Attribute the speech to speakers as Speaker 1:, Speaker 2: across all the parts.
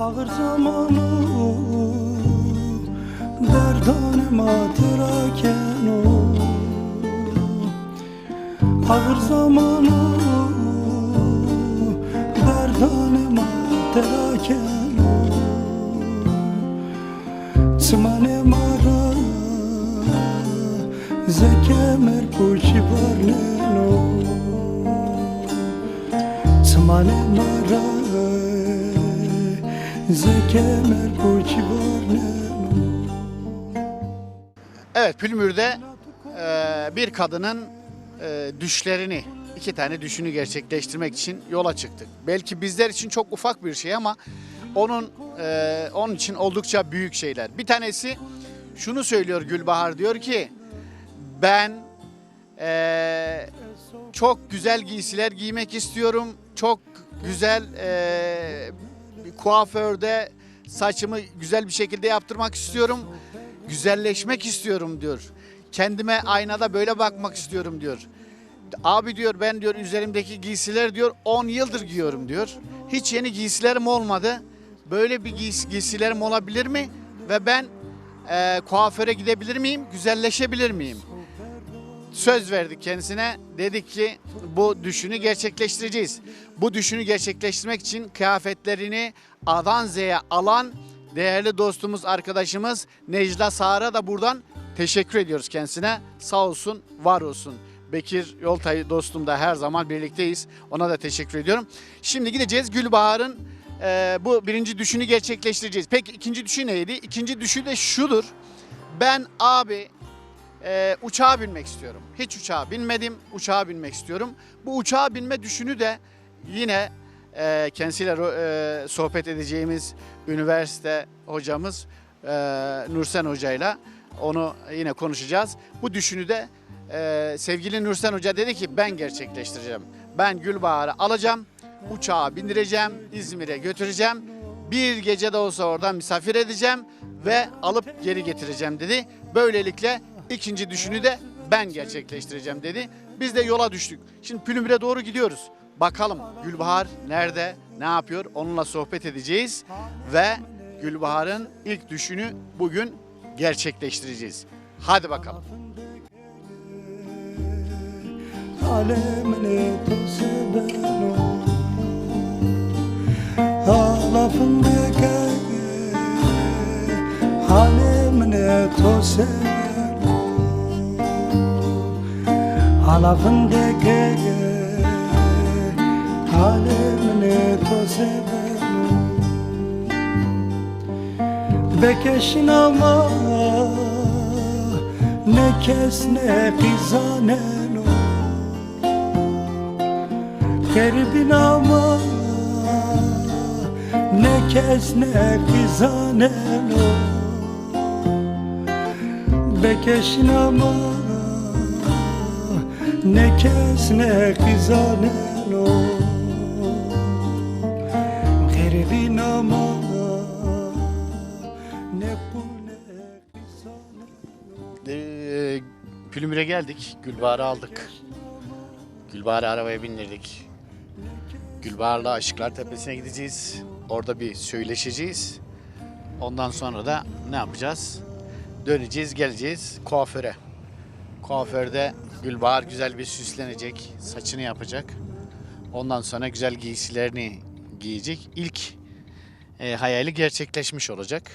Speaker 1: Ağır zamanı Derdanıma teraken o Ağır zamanı Derdanıma teraken o Smane mara Zekemer kuchi varneno Smane mara Zekemer kuchi varneno
Speaker 2: Evet Pülmür'de e, bir kadının e, düşlerini, iki tane düşünü gerçekleştirmek için yola çıktık. Belki bizler için çok ufak bir şey ama onun e, onun için oldukça büyük şeyler. Bir tanesi şunu söylüyor Gülbahar diyor ki ben e, çok güzel giysiler giymek istiyorum. Çok güzel e, kuaförde saçımı güzel bir şekilde yaptırmak istiyorum. Güzelleşmek istiyorum diyor. Kendime aynada böyle bakmak istiyorum diyor. Abi diyor ben diyor üzerimdeki giysiler diyor 10 yıldır giyiyorum diyor. Hiç yeni giysilerim olmadı. Böyle bir giys- giysilerim olabilir mi? Ve ben e, kuaföre gidebilir miyim? Güzelleşebilir miyim? Söz verdik kendisine. Dedik ki bu düşünü gerçekleştireceğiz. Bu düşünü gerçekleştirmek için kıyafetlerini A'dan Z'ye alan değerli dostumuz, arkadaşımız Necla Sağar'a da buradan teşekkür ediyoruz kendisine. Sağ olsun, var olsun. Bekir Yoltay dostum da her zaman birlikteyiz. Ona da teşekkür ediyorum. Şimdi gideceğiz Gülbahar'ın e, bu birinci düşünü gerçekleştireceğiz. Peki ikinci düşü neydi? İkinci düşü de şudur. Ben abi ee, uçağa binmek istiyorum. Hiç uçağa binmedim, uçağa binmek istiyorum. Bu uçağa binme düşünü de yine e, kendisiyle e, sohbet edeceğimiz üniversite hocamız e, Nursen Hoca'yla onu yine konuşacağız. Bu düşünü de e, sevgili Nursen Hoca dedi ki ben gerçekleştireceğim. Ben Gülbahar'ı alacağım, uçağa bindireceğim, İzmir'e götüreceğim. Bir gece de olsa oradan misafir edeceğim ve alıp geri getireceğim dedi. Böylelikle ikinci düşünü de ben gerçekleştireceğim dedi. Biz de yola düştük. Şimdi Pülümür'e doğru gidiyoruz. Bakalım Gülbahar nerede, ne yapıyor onunla sohbet edeceğiz. Ve Gülbahar'ın ilk düşünü bugün gerçekleştireceğiğiz. Hadi bakalım.
Speaker 1: Alemine tosebeno Alafındaki Alemine tosebeno Alafındaki Alemine tosebeno Bekeşin ama Ne kes ne kizaneno Kerbin ama Ne kes ne kizaneno Bekeşin ama Ne kes ne kizaneno Kerbin ama Ne bu ne kizaneno
Speaker 2: Ee, Pülümür'e geldik. Gülbahar'ı aldık. Gülbahar'ı arabaya bindirdik. Gülbahar'la Aşıklar Tepesi'ne gideceğiz. Orada bir söyleşeceğiz. Ondan sonra da ne yapacağız? Döneceğiz, geleceğiz kuaföre. Kuaförde Gülbahar güzel bir süslenecek, saçını yapacak. Ondan sonra güzel giysilerini giyecek. İlk e, hayali gerçekleşmiş olacak.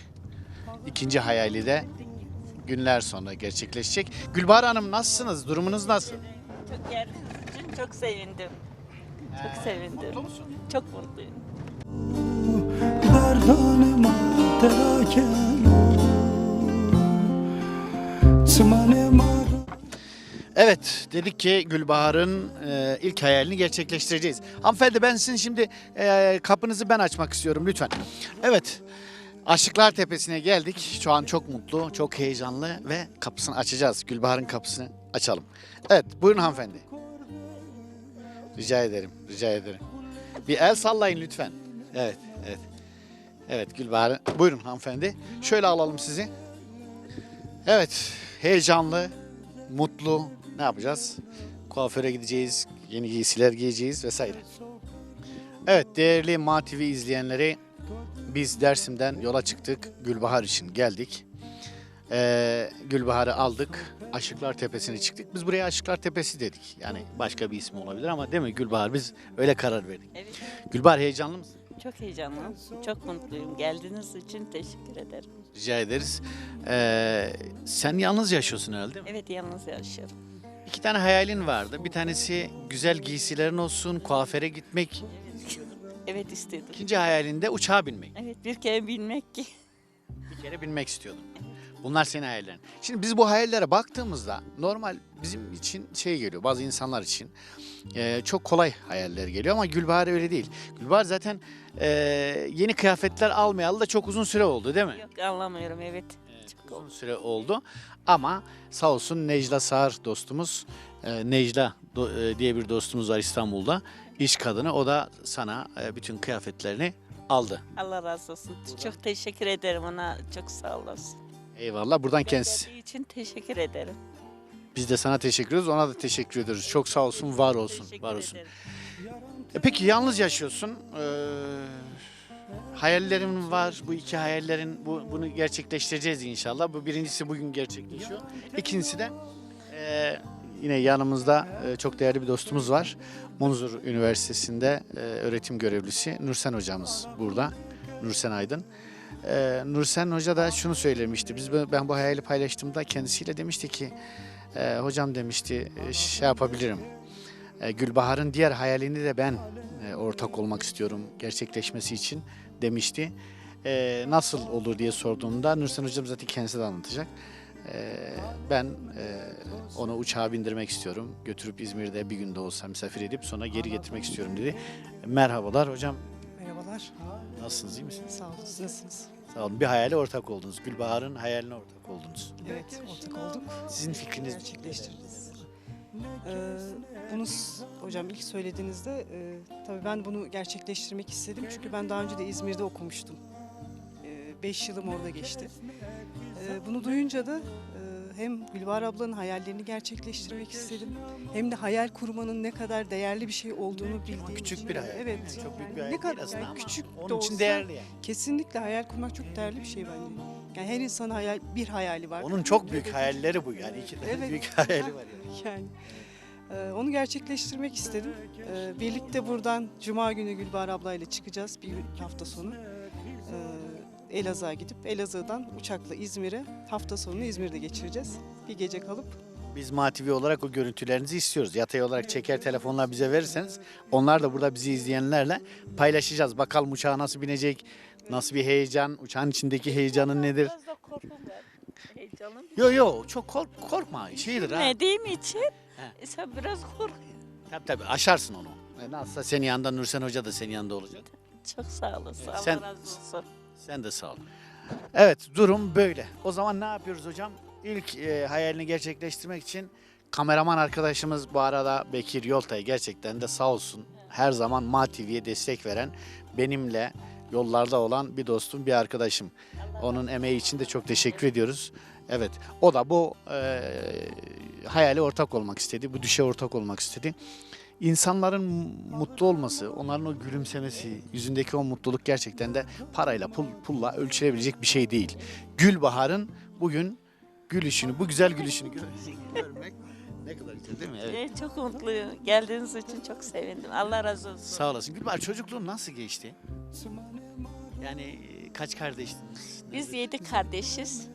Speaker 2: İkinci hayali de günler sonra gerçekleşecek. Gülbahar Hanım nasılsınız? Durumunuz nasıl?
Speaker 3: Çok geldiğiniz için çok sevindim. Çok sevindim.
Speaker 2: Mutlu musun?
Speaker 3: Çok mutluyum.
Speaker 1: Teraken Smane mara
Speaker 2: Evet dedik ki Gülbahar'ın e, ilk hayalini gerçekleştireceğiz. Hanımefendi ben sizin şimdi e, kapınızı ben açmak istiyorum lütfen. Evet Aşıklar Tepesi'ne geldik. Şu an çok mutlu, çok heyecanlı ve kapısını açacağız. Gülbahar'ın kapısını açalım. Evet buyurun hanımefendi. Rica ederim, rica ederim. Bir el sallayın lütfen. Evet, evet. Evet Gülbahar. Buyurun hanımefendi. Şöyle alalım sizi. Evet, heyecanlı, mutlu. Ne yapacağız? Kuaföre gideceğiz, yeni giysiler giyeceğiz vesaire. Evet, değerli Ma TV izleyenleri biz Dersim'den yola çıktık. Gülbahar için geldik. Ee, Gülbahar'ı aldık. Aşıklar Tepesi'ne çıktık. Biz buraya Aşıklar Tepesi dedik. Yani başka bir ismi olabilir ama değil mi Gülbahar? Biz öyle karar verdik.
Speaker 3: Evet.
Speaker 2: Gülbahar heyecanlı mısın?
Speaker 3: Çok heyecanlıyım. Çok mutluyum. Geldiğiniz için teşekkür ederim.
Speaker 2: Rica ederiz. Ee, sen yalnız yaşıyorsun herhalde değil mi?
Speaker 3: Evet yalnız yaşıyorum.
Speaker 2: İki tane hayalin vardı. Bir tanesi güzel giysilerin olsun, kuaföre gitmek.
Speaker 3: Evet istedim.
Speaker 2: İkinci hayalinde uçağa binmek.
Speaker 3: Evet bir kere bilmek ki.
Speaker 2: Bir kere binmek istiyordum. Bunlar senin hayallerin. Şimdi biz bu hayallere baktığımızda normal bizim için şey geliyor bazı insanlar için e, çok kolay hayaller geliyor ama Gülbahar öyle değil. Gülbahar zaten e, yeni kıyafetler almayalı da çok uzun süre oldu değil mi?
Speaker 3: Yok anlamıyorum evet. Çok
Speaker 2: Uzun süre oldu ama sağ olsun Necla Sağır dostumuz e, Necla do- e, diye bir dostumuz var İstanbul'da iş kadını o da sana e, bütün kıyafetlerini aldı.
Speaker 3: Allah razı olsun. Çok teşekkür ederim ona. Çok sağ olasın.
Speaker 2: Eyvallah buradan kendisi.
Speaker 3: Geldiği için teşekkür ederim.
Speaker 2: Biz de sana teşekkür ediyoruz. Ona da teşekkür ediyoruz. Çok sağ olsun, var olsun,
Speaker 3: Teşekkür
Speaker 2: var olsun.
Speaker 3: ederim.
Speaker 2: E peki yalnız yaşıyorsun. Ee, hayallerin var. Bu iki hayallerin bu, bunu gerçekleştireceğiz inşallah. Bu birincisi bugün gerçekleşiyor. İkincisi de e, yine yanımızda e, çok değerli bir dostumuz var. Munzur Üniversitesi'nde e, öğretim görevlisi Nursen hocamız burada. Nursen Aydın. Ee, Nursen Hoca da şunu söylemişti. Biz ben bu hayali paylaştığımda kendisiyle demişti ki e, hocam demişti e, şey yapabilirim. E, Gülbahar'ın diğer hayalini de ben e, ortak olmak istiyorum gerçekleşmesi için demişti. E, nasıl olur diye sorduğumda Nursen hocam zaten kendisi de anlatacak. Ben onu uçağa bindirmek istiyorum. Götürüp İzmir'de bir günde olsa misafir edip sonra geri getirmek istiyorum dedi. Merhabalar hocam.
Speaker 4: Merhabalar.
Speaker 2: Nasılsınız iyi misiniz?
Speaker 4: Sağ olun. Nasılsınız?
Speaker 2: Sağ olun. Bir hayale ortak oldunuz. Gülbahar'ın hayaline ortak oldunuz.
Speaker 4: Evet, ortak olduk.
Speaker 2: Sizin fikriniz
Speaker 4: Gerçekleştiririz. Ee, bunu hocam ilk söylediğinizde e, tabii ben bunu gerçekleştirmek istedim. Çünkü ben daha önce de İzmir'de okumuştum. 5 yılım orada geçti. Ee, bunu duyunca da e, hem Gülbahar ablanın hayallerini gerçekleştirmek istedim. Hem de hayal kurmanın ne kadar değerli bir şey olduğunu bildiğim
Speaker 2: küçük bir hayal.
Speaker 4: Evet.
Speaker 2: Yani çok büyük bir hayal
Speaker 4: ne kadar
Speaker 2: değil
Speaker 4: yani
Speaker 2: ama
Speaker 4: küçük de
Speaker 2: onun için
Speaker 4: olsa
Speaker 2: değerli yani.
Speaker 4: Kesinlikle hayal kurmak çok değerli bir şey bence. Yani her insanın hayal, bir hayali var.
Speaker 2: Onun çok büyük hayalleri bu yani. İki tane
Speaker 4: Evet.
Speaker 2: büyük hayali var yani.
Speaker 4: Yani e, onu gerçekleştirmek istedim. E, birlikte buradan Cuma günü Gülbahar ablayla çıkacağız bir hafta sonu. E, Elazığ'a gidip Elazığ'dan uçakla İzmir'e hafta sonunu İzmir'de geçireceğiz. Bir gece kalıp
Speaker 2: Biz MATV olarak o görüntülerinizi istiyoruz. Yatay olarak çeker telefonla bize verirseniz onlar da burada bizi izleyenlerle paylaşacağız. Bakalım uçağa nasıl binecek, nasıl bir heyecan, uçağın içindeki heyecanın nedir?
Speaker 3: Biraz da korkum var. Heyecanım.
Speaker 2: Yo yo çok kork, korkma şeydir ha.
Speaker 3: Bilmediğim için
Speaker 2: He.
Speaker 3: sen biraz kork.
Speaker 2: Tabii tabii aşarsın onu. E, Nasılsa senin yanında Nursen Hoca da senin yanında olacak.
Speaker 3: Çok sağ olasın. Allah
Speaker 2: Sen-
Speaker 3: razı olsun.
Speaker 2: Sen de sağ ol. Evet durum böyle. O zaman ne yapıyoruz hocam? İlk e, hayalini gerçekleştirmek için kameraman arkadaşımız bu arada Bekir Yoltay gerçekten de sağ olsun. Her zaman Ma TV'ye destek veren benimle yollarda olan bir dostum, bir arkadaşım. Onun emeği için de çok teşekkür ediyoruz. Evet o da bu e, hayali ortak olmak istedi. Bu düşe ortak olmak istedi. İnsanların mutlu olması, onların o gülümsemesi, yüzündeki o mutluluk gerçekten de parayla, pul, pulla ölçülebilecek bir şey değil. Gülbahar'ın bugün gülüşünü, bu güzel gülüşünü gö- görmek ne kadar güzel değil mi? Evet.
Speaker 3: Ee, çok mutluyum. Geldiğiniz için çok sevindim. Allah razı olsun.
Speaker 2: Sağ olasın. Gülbahar çocukluğun nasıl geçti? Yani kaç kardeştiniz?
Speaker 3: Biz yedi kardeşiz.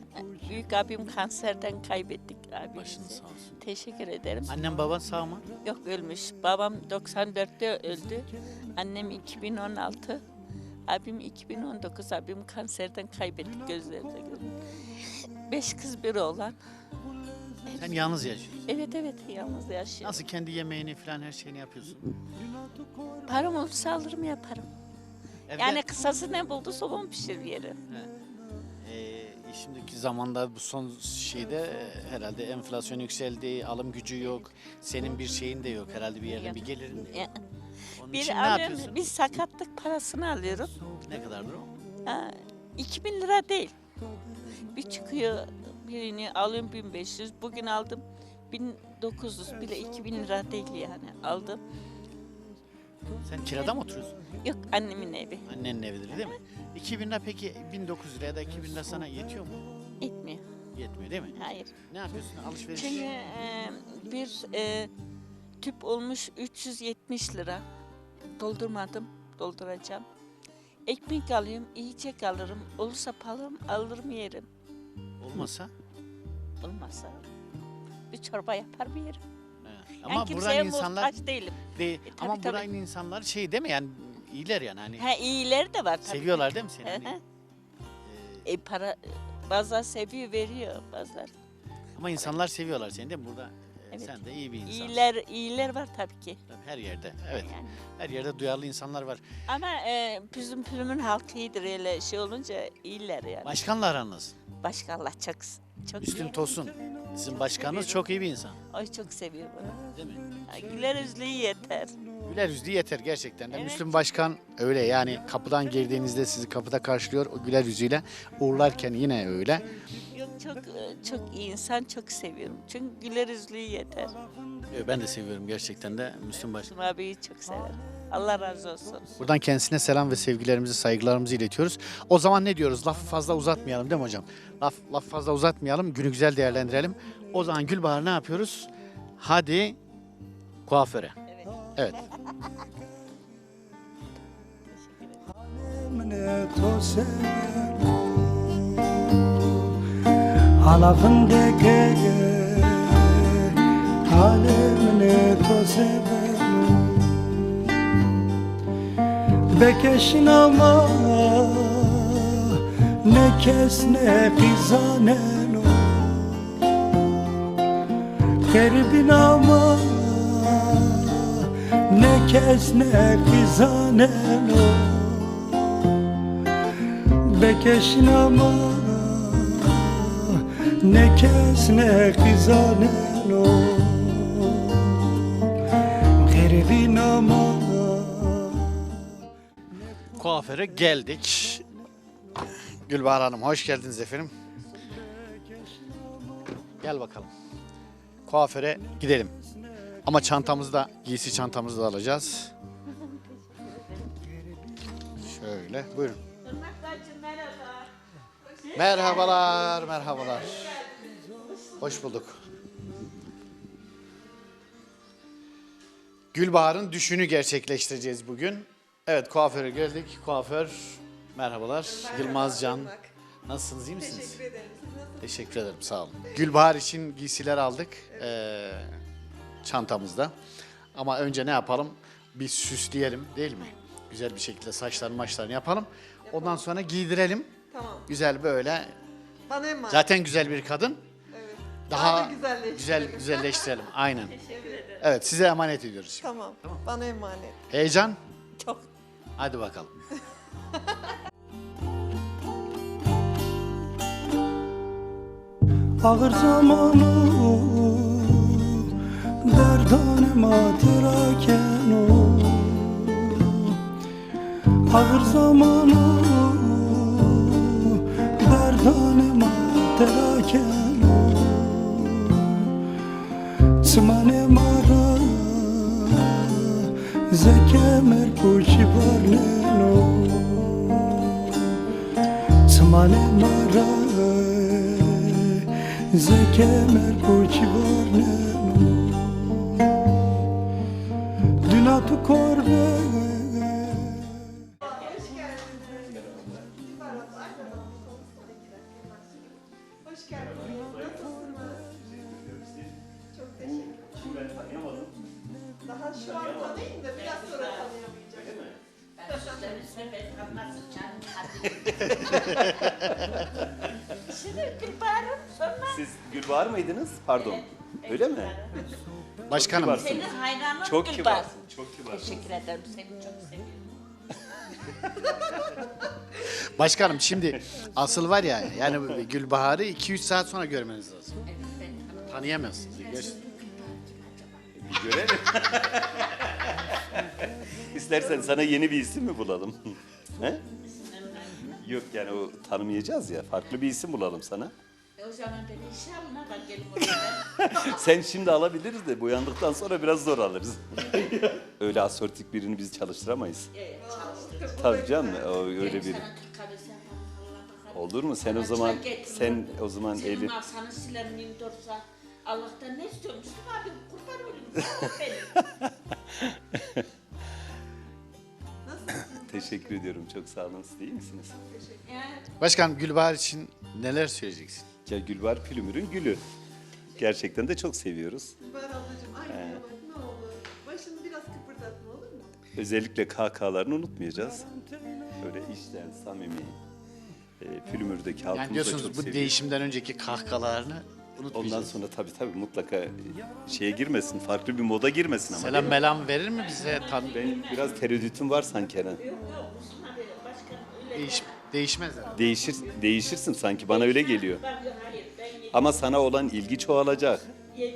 Speaker 3: Büyük abim kanserden kaybettik abimizi.
Speaker 2: Başınız sağ olsun.
Speaker 3: Teşekkür ederim.
Speaker 2: Annem baban sağ mı?
Speaker 3: Yok ölmüş. Babam 94'te öldü. Annem 2016. Abim 2019. Abim kanserden kaybettik gözlerinde. Beş kız bir oğlan.
Speaker 2: Sen yalnız yaşıyorsun.
Speaker 3: Evet evet yalnız yaşıyor.
Speaker 2: Nasıl kendi yemeğini falan her şeyini yapıyorsun?
Speaker 3: Param olursa alırım yaparım.
Speaker 2: Evde,
Speaker 3: Yani kısası ne buldu soğan pişir yerim.
Speaker 2: e, şimdiki zamanda bu son şeyde e, herhalde enflasyon yükseldi, alım gücü yok. Senin bir şeyin de yok herhalde bir yerden bir gelirin de yok.
Speaker 3: Ya,
Speaker 2: Onun
Speaker 3: Bir
Speaker 2: için ne
Speaker 3: alıyorum,
Speaker 2: yapıyorsun?
Speaker 3: bir sakatlık parasını alıyorum.
Speaker 2: Ne kadardır o?
Speaker 3: Ha, 2000 lira değil. Bir çıkıyor birini alıyorum 1500. Bugün aldım 1900 bile 2000 lira değil yani aldım.
Speaker 2: Sen kirada mı oturuyorsun?
Speaker 3: Yok annemin evi.
Speaker 2: Annenin evidir değil mi? 2000 lira peki 1900 lira ya da 2000 lira sana yetiyor mu?
Speaker 3: Etmiyor.
Speaker 2: Yetmiyor değil mi?
Speaker 3: Hayır.
Speaker 2: Ne yapıyorsun? Alışveriş.
Speaker 3: Çünkü e, bir e, tüp olmuş 370 lira. Doldurmadım. Dolduracağım. Ekmek alayım, yiyecek alırım. Olursa param alırım yerim.
Speaker 2: Olmasa.
Speaker 3: Olmazsa bir çorba yapar bir yerim.
Speaker 2: he.
Speaker 3: Yani
Speaker 2: Ama
Speaker 3: kimseye
Speaker 2: buranın insanlar
Speaker 3: muhtaç değilim.
Speaker 2: değil.
Speaker 3: E, tabii,
Speaker 2: ama buranın insanlar şey değil mi yani iyiler yani hani
Speaker 3: Ha iyileri de var tabii.
Speaker 2: seviyorlar değil mi seni? Hani, e,
Speaker 3: e, para bazılar seviyor veriyor bazılar.
Speaker 2: ama insanlar seviyorlar seni değil mi? Burada e,
Speaker 3: Evet.
Speaker 2: sen de iyi bir insansın.
Speaker 3: İyiler iyiler var tabii ki.
Speaker 2: Tabii her yerde. Evet.
Speaker 3: Yani.
Speaker 2: Her yerde duyarlı insanlar var.
Speaker 3: Ama e, bizim pürümün halkı iyidir öyle şey olunca iyiler yani.
Speaker 2: Başkanla aranız.
Speaker 3: Başka Allah çok çok
Speaker 2: Müslüm
Speaker 3: iyi.
Speaker 2: Tosun. Sizin başkanınız çok iyi bir insan.
Speaker 3: Ay çok seviyor bunu.
Speaker 2: Değil mi?
Speaker 3: Ha, Güler yüzlü yeter.
Speaker 2: Güler yüzlü yeter gerçekten de.
Speaker 3: Evet.
Speaker 2: Müslüm Başkan öyle yani kapıdan girdiğinizde sizi kapıda karşılıyor o güler yüzüyle. Uğurlarken yine öyle.
Speaker 3: Yok çok e, çok iyi insan çok seviyorum. Çünkü güler yüzlü yeter.
Speaker 2: Ben de seviyorum gerçekten de Müslüm Başkan.
Speaker 3: Müslüm abiyi çok severim. Allah razı olsun.
Speaker 2: Buradan kendisine selam ve sevgilerimizi, saygılarımızı iletiyoruz. O zaman ne diyoruz? Lafı fazla uzatmayalım değil mi hocam? Laf, laf fazla uzatmayalım, günü güzel değerlendirelim. O zaman Gülbahar ne yapıyoruz? Hadi kuaföre.
Speaker 3: Evet.
Speaker 1: Bekeşin ama Ne kes ne pizanen o Garibin ama Ne kes ne pizanen o Bekeşin ama Ne kes ne pizanen o Garibin ama
Speaker 2: Kuaföre geldik. Gülbahar Hanım hoş geldiniz efendim. Gel bakalım. Kuaföre gidelim. Ama çantamızı da, giysi çantamızı da alacağız. Şöyle, buyurun. Merhabalar, merhabalar. Hoş bulduk. Gülbahar'ın düşünü gerçekleştireceğiz bugün. Evet kuaföre geldik. Kuaför merhabalar. Yılmaz Can. Nasılsınız iyi misiniz? Teşekkür ederim. Teşekkür ederim sağ olun. Gülbahar için giysiler aldık. Ee, çantamızda. Ama önce ne yapalım? Bir süsleyelim değil mi? Güzel bir şekilde saçlarını maçlarını yapalım. Ondan sonra giydirelim.
Speaker 5: Tamam.
Speaker 2: Güzel böyle.
Speaker 5: Bana emanet.
Speaker 2: Zaten güzel bir kadın.
Speaker 5: Evet.
Speaker 2: Daha
Speaker 5: Daha da güzelleştirelim.
Speaker 2: güzel güzelleştirelim. Aynen. Evet size emanet ediyoruz. şimdi.
Speaker 5: Tamam. Bana emanet.
Speaker 2: Heyecan?
Speaker 3: Çok.
Speaker 2: Hadi bakalım.
Speaker 1: Ağır zamanı Derdane matiraken o. Ağır zamanı Derdane matiraken o. Tsmane mara Zekemer kuchi varneno Tsmane mara Zekemer kuchi varneno
Speaker 6: Gülbahar mıydınız? Pardon. Öyle mi?
Speaker 2: Başkanım.
Speaker 6: kibarsın.
Speaker 3: senin hayranın
Speaker 6: Çok
Speaker 3: Gülbahar.
Speaker 6: kibarsın. Çok kibarsın.
Speaker 3: Teşekkür ederim seni çok seviyorum.
Speaker 2: Başkanım şimdi asıl var ya yani Gülbahar'ı 2-3 saat sonra görmeniz lazım. Tanıyamazsınız. Gerçekten.
Speaker 6: Bir görelim. İstersen sana yeni bir isim mi bulalım? He? Yok yani o tanımayacağız ya. Farklı bir isim bulalım sana.
Speaker 3: E o zaman ben inşallah da gelip oraya.
Speaker 6: Sen şimdi alabiliriz de boyandıktan sonra biraz zor alırız. Öyle asortik birini biz çalıştıramayız. Tabii canım o öyle biri.
Speaker 3: Sana 40
Speaker 6: Olur mu? Sen o zaman sen o zaman
Speaker 3: Senin
Speaker 6: eli
Speaker 3: masanı siler miyim dursa Allah'tan ne istiyormuşsun abi kurban olayım. benim.
Speaker 6: teşekkür ediyorum. Çok sağ olun. Siz iyi misiniz?
Speaker 2: Başkanım Gülbahar için neler söyleyeceksin?
Speaker 6: Ya Gülbar Pülümür'ün gülü. Gerçekten de çok seviyoruz.
Speaker 5: Var ablacığım aynı bak ne olur. Başını biraz kıpırdatma olur mu?
Speaker 6: Özellikle KK'larını unutmayacağız. Böyle içten, samimi. E, Pülümür'deki halkımız
Speaker 2: Yani
Speaker 6: da
Speaker 2: diyorsunuz
Speaker 6: çok
Speaker 2: bu
Speaker 6: seviyor.
Speaker 2: değişimden önceki kahkahalarını
Speaker 6: Ondan sonra tabii tabii mutlaka şeye girmesin, farklı bir moda girmesin ama.
Speaker 2: Selam melam verir mi bize? Tan
Speaker 6: Ben biraz tereddütüm var sanki Eren.
Speaker 2: Değiş, değişmez herhalde.
Speaker 6: Değişir, değişirsin sanki bana öyle geliyor.
Speaker 3: ben de hayır ben yedim.
Speaker 6: Ama sana olan ilgi çoğalacak.
Speaker 3: Yedi,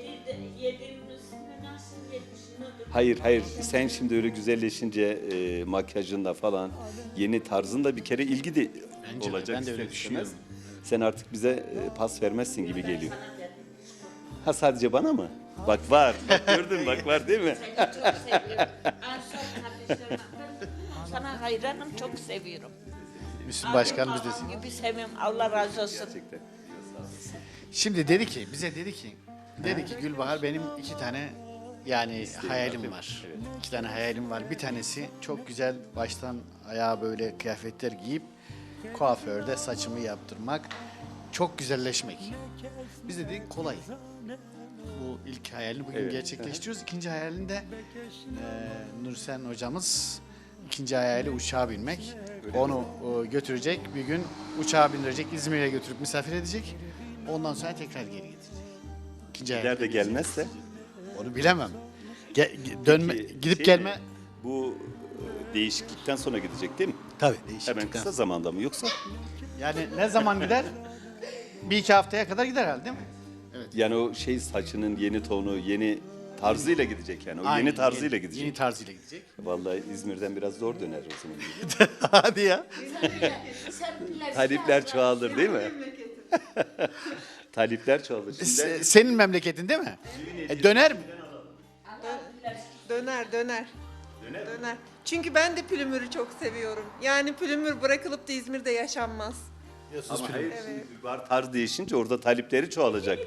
Speaker 3: yediğin üstüne nasıl yemişsin?
Speaker 6: Hayır hayır sen şimdi öyle güzelleşince e, makyajınla falan yeni tarzında bir kere ilgi de
Speaker 2: Bence de,
Speaker 6: olacak.
Speaker 2: ben de öyle
Speaker 6: ister
Speaker 2: düşünüyorum.
Speaker 6: Sen artık bize e, pas vermezsin gibi geliyor. Ha sadece bana mı? Bak var. Bak gördün mü? bak var değil mi?
Speaker 3: Seni çok seviyorum. Ansar kardeşlerim. Ben sana hayranım çok seviyorum.
Speaker 2: Müslüm Başkanımız
Speaker 3: Babam
Speaker 2: desin.
Speaker 3: gibi seviyorum. Allah razı olsun.
Speaker 6: Gerçekten.
Speaker 2: Şimdi dedi ki, bize dedi ki, dedi ki Gülbahar benim iki tane yani hayalim var. İki tane hayalim var. Bir tanesi çok güzel baştan ayağa böyle kıyafetler giyip kuaförde saçımı yaptırmak, çok güzelleşmek. Biz de dedik kolay. Bu ilk hayalini bugün
Speaker 6: Evet.
Speaker 2: gerçekleştiriyoruz. İkinci hayalini de e, Nursen hocamız ikinci hayali uçağa binmek. Onu e, götürecek bir gün uçağa bindirecek İzmir'e götürüp misafir edecek. Ondan sonra tekrar geri getirecek. İkinci
Speaker 6: de gelmezse.
Speaker 2: Onu bilemem. Ge- ge- dönme,
Speaker 6: Peki,
Speaker 2: gidip
Speaker 6: şey
Speaker 2: gelme.
Speaker 6: mi? Bu e, değişiklikten sonra gidecek değil mi?
Speaker 2: Tabii
Speaker 6: Hemen kısa zamanda mı yoksa?
Speaker 2: Yani ne zaman gider? bir iki haftaya kadar gider herhalde değil mi?
Speaker 6: Yani o şey saçının yeni tonu, yeni tarzıyla gidecek yani. O
Speaker 2: Aynen,
Speaker 6: yeni tarzıyla
Speaker 2: yeni-
Speaker 6: gidecek.
Speaker 2: Yeni tarzıyla gidecek.
Speaker 6: Vallahi İzmir'den biraz zor döner o zaman.
Speaker 2: Hadi ya.
Speaker 6: Talipler çoğalır değil mi? Talipler çoğalır. Şimdi
Speaker 2: Se- Senin memleketin değil mi? E, döner mi?
Speaker 5: Döner döner. Döner. Çünkü ben de Pülümür'ü çok seviyorum. Yani Pülümür bırakılıp da İzmir'de yaşanmaz.
Speaker 6: Ama hayır şimdi Gülbahar tarz değişince orada talipleri çoğalacak.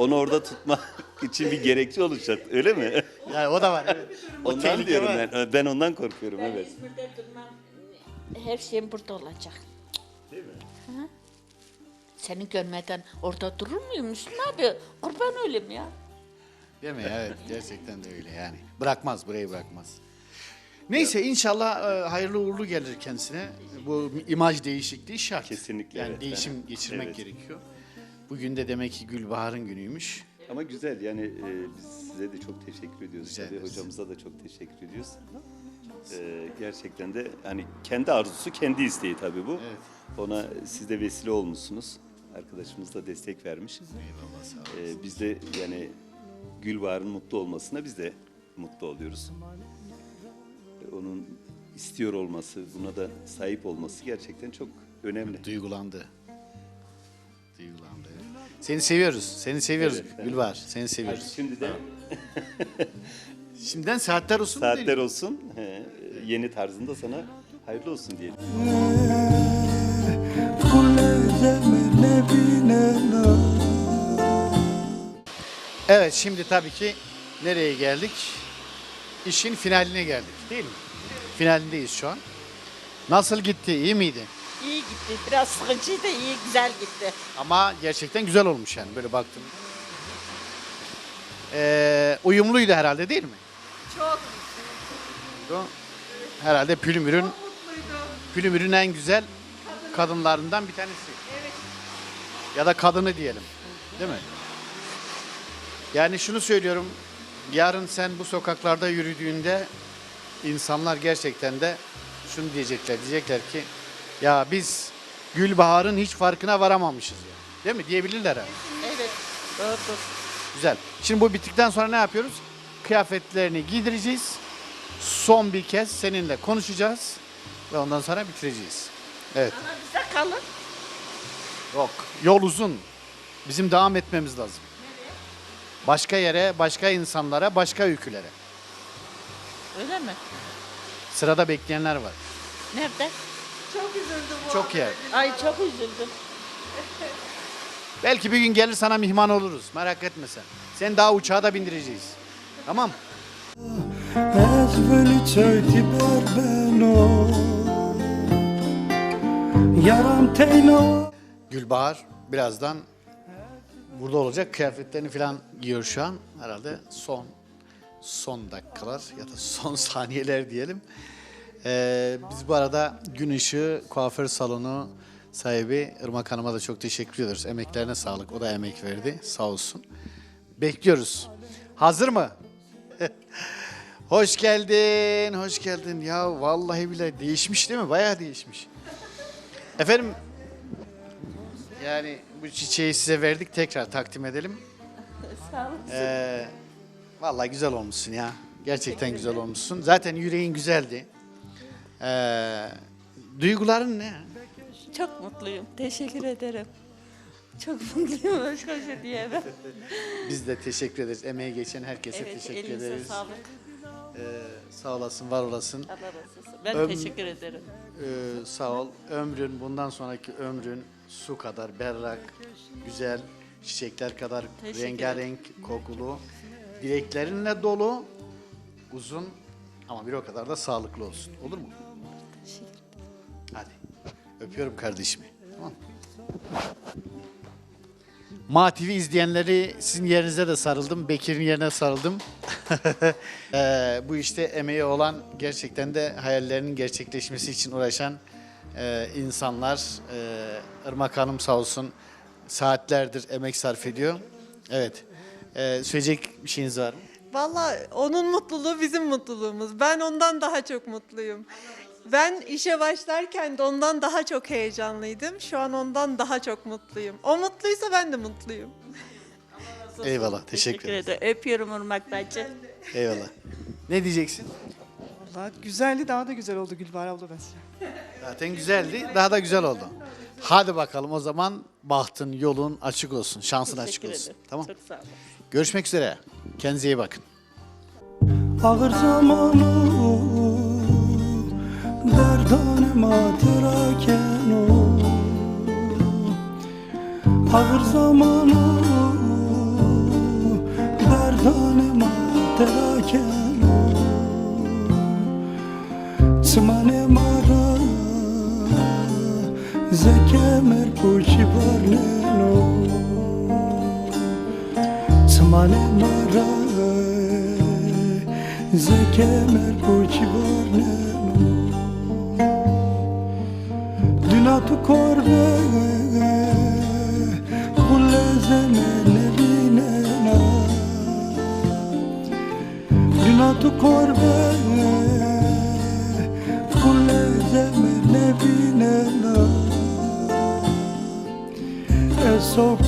Speaker 6: Onu orada tutma için bir gerekçe olacak öyle mi?
Speaker 2: Yani o da var. Evet. O
Speaker 6: Ondan
Speaker 2: tehlike
Speaker 6: diyorum
Speaker 2: var.
Speaker 6: ben. Ben ondan korkuyorum
Speaker 3: Ben
Speaker 6: evet.
Speaker 3: İzmir'de durmam. Her şeyim burada olacak.
Speaker 6: Değil mi?
Speaker 3: Seni görmeden orada durur muyum Müslüm abi? Kurban ölüm ya.
Speaker 2: Değil mi? Evet gerçekten de öyle yani. Bırakmaz burayı bırakmaz. Neyse inşallah e, hayırlı uğurlu gelir kendisine. Bu imaj değişikliği şart.
Speaker 6: Kesinlikle,
Speaker 2: Yani
Speaker 6: evet.
Speaker 2: değişim geçirmek
Speaker 6: Evet.
Speaker 2: gerekiyor. Bugün de demek ki Gülbahar'ın günüymüş.
Speaker 6: Ama güzel yani e, biz size de çok teşekkür ediyoruz.
Speaker 2: Rica
Speaker 6: Tabii
Speaker 2: ederiz.
Speaker 6: hocamıza da çok teşekkür ediyoruz. E, gerçekten de hani kendi arzusu, kendi isteği tabii bu.
Speaker 2: Evet.
Speaker 6: Ona siz de vesile olmuşsunuz. Arkadaşımız da destek vermiş.
Speaker 2: Eyvallah sağ ol.
Speaker 6: E, biz de yani Gülbahar'ın mutlu olmasına biz de mutlu oluyoruz. E, onun istiyor olması, buna da sahip olması gerçekten çok önemli.
Speaker 2: Duygulandı. Duygulandı. Seni seviyoruz. Seni seviyoruz
Speaker 6: Evet, evet.
Speaker 2: Gülbahar. Seni seviyoruz.
Speaker 6: Şimdi de
Speaker 2: Şimdiden saatler olsun.
Speaker 6: saatler
Speaker 2: diyelim?
Speaker 6: olsun. He, yeni tarzında sana hayırlı olsun diyelim.
Speaker 2: Evet şimdi tabii ki nereye geldik? İşin finaline geldik değil mi? Finalindeyiz şu an. Nasıl gitti? İyi miydi?
Speaker 3: İyi gitti. Biraz sıkıcıydı iyi güzel gitti.
Speaker 2: Ama gerçekten güzel olmuş yani böyle baktım. Ee, uyumluydu herhalde değil mi?
Speaker 5: Çok
Speaker 2: Herhalde Pülümür'ün. Pülümür'ün en güzel kadınlarından bir tanesi.
Speaker 5: Evet.
Speaker 2: Ya da kadını diyelim. Değil mi? Yani şunu söylüyorum. Yarın sen bu sokaklarda yürüdüğünde insanlar gerçekten de şunu diyecekler. Diyecekler ki ya biz Gülbahar'ın hiç farkına varamamışız ya. Değil mi? Diyebilirler herhalde.
Speaker 3: Evet. Doğrudur.
Speaker 2: Güzel. Şimdi bu bittikten sonra ne yapıyoruz? Kıyafetlerini giydireceğiz. Son bir kez seninle konuşacağız. Ve ondan sonra bitireceğiz. Evet.
Speaker 3: Ama bize kalın.
Speaker 2: Yok. Yol uzun. Bizim devam etmemiz lazım. Başka yere, başka insanlara, başka ülkelere.
Speaker 3: Öyle mi?
Speaker 2: Sırada bekleyenler var.
Speaker 3: Nerede?
Speaker 5: Çok üzüldüm
Speaker 2: Çok iyi.
Speaker 3: Ay çok üzüldüm.
Speaker 2: Belki bir gün gelir sana mihman oluruz. Merak etme sen. Seni daha uçağa da bindireceğiz. Tamam.
Speaker 1: Berbeno Yaram teyna
Speaker 2: Gülbahar birazdan burada olacak. Kıyafetlerini falan giyiyor şu an. Herhalde son son dakikalar ya da son saniyeler diyelim. Ee, biz bu arada Gün Işığı Kuaför Salonu sahibi Irmak Hanım'a da çok teşekkür ediyoruz. Emeklerine sağlık. O da emek verdi. Sağ olsun. Bekliyoruz. Hazır mı? hoş geldin, hoş geldin. Ya vallahi bile değişmiş değil mi? Bayağı değişmiş. Efendim yani bu çiçeği size verdik tekrar takdim edelim.
Speaker 3: Sağ olun.
Speaker 2: Ee, vallahi güzel olmuşsun ya. Gerçekten güzel olmuşsun. Zaten yüreğin güzeldi. Ee, duyguların ne?
Speaker 3: Çok mutluyum. Teşekkür ederim. Çok mutluyum. Başka şey diyemem.
Speaker 2: Biz de teşekkür ederiz. Emeği geçen herkese
Speaker 3: Evet,
Speaker 2: teşekkür
Speaker 3: elinize
Speaker 2: ederiz.
Speaker 3: sağlık.
Speaker 2: Ee, sağ olasın, var olasın.
Speaker 3: Allah razı olsun. Ben
Speaker 2: Öm-
Speaker 3: teşekkür ederim.
Speaker 2: Ee, sağ ol. Ömrün, bundan sonraki ömrün su kadar berrak, güzel, çiçekler kadar
Speaker 3: Teşekkür
Speaker 2: rengarenk, kokulu, dileklerinle dolu, uzun ama bir o kadar da sağlıklı olsun. Olur mu? Öpüyorum kardeşimi. Tamam. Ma TV izleyenleri sizin yerinize de sarıldım. Bekir'in yerine sarıldım. Eee, bu işte emeği olan gerçekten de hayallerinin gerçekleşmesi için uğraşan eee, insanlar. Eee Irmak Hanım sağ olsun saatlerdir emek sarf ediyor. Evet. Eee, söyleyecek bir şeyiniz var mı?
Speaker 5: Valla onun mutluluğu bizim mutluluğumuz. Ben ondan daha çok mutluyum. Ben işe başlarken de ondan daha çok heyecanlıydım. Şu an ondan daha çok mutluyum. O mutluysa ben de mutluyum.
Speaker 2: Eyvallah, teşekkür ederiz.
Speaker 3: ederim. Öpüyorum Irmak bacı.
Speaker 2: Eyvallah. Ne diyeceksin?
Speaker 4: Vallahi güzeldi daha da güzel oldu Gülbahar abla bence.
Speaker 2: Zaten güzeldi. Daha da güzel oldu. Hadi bakalım o zaman bahtın, yolun açık olsun. Şansın açık
Speaker 3: Teşekkür
Speaker 2: olsun.
Speaker 3: ederim.
Speaker 2: Tamam.
Speaker 3: Çok sağ olun.
Speaker 2: Görüşmek üzere. Kendinize iyi bakın.
Speaker 1: Ağır zamanı Derdane matıraken o. Ağır zamanı Derdane matıraken o. Smane mara Zekemer kuçi barneno Smane mara Zekemer kuçi barneno Düna tu korbe Kulle zemene binena Düna tu korbe Kulle zemene binena E sohbet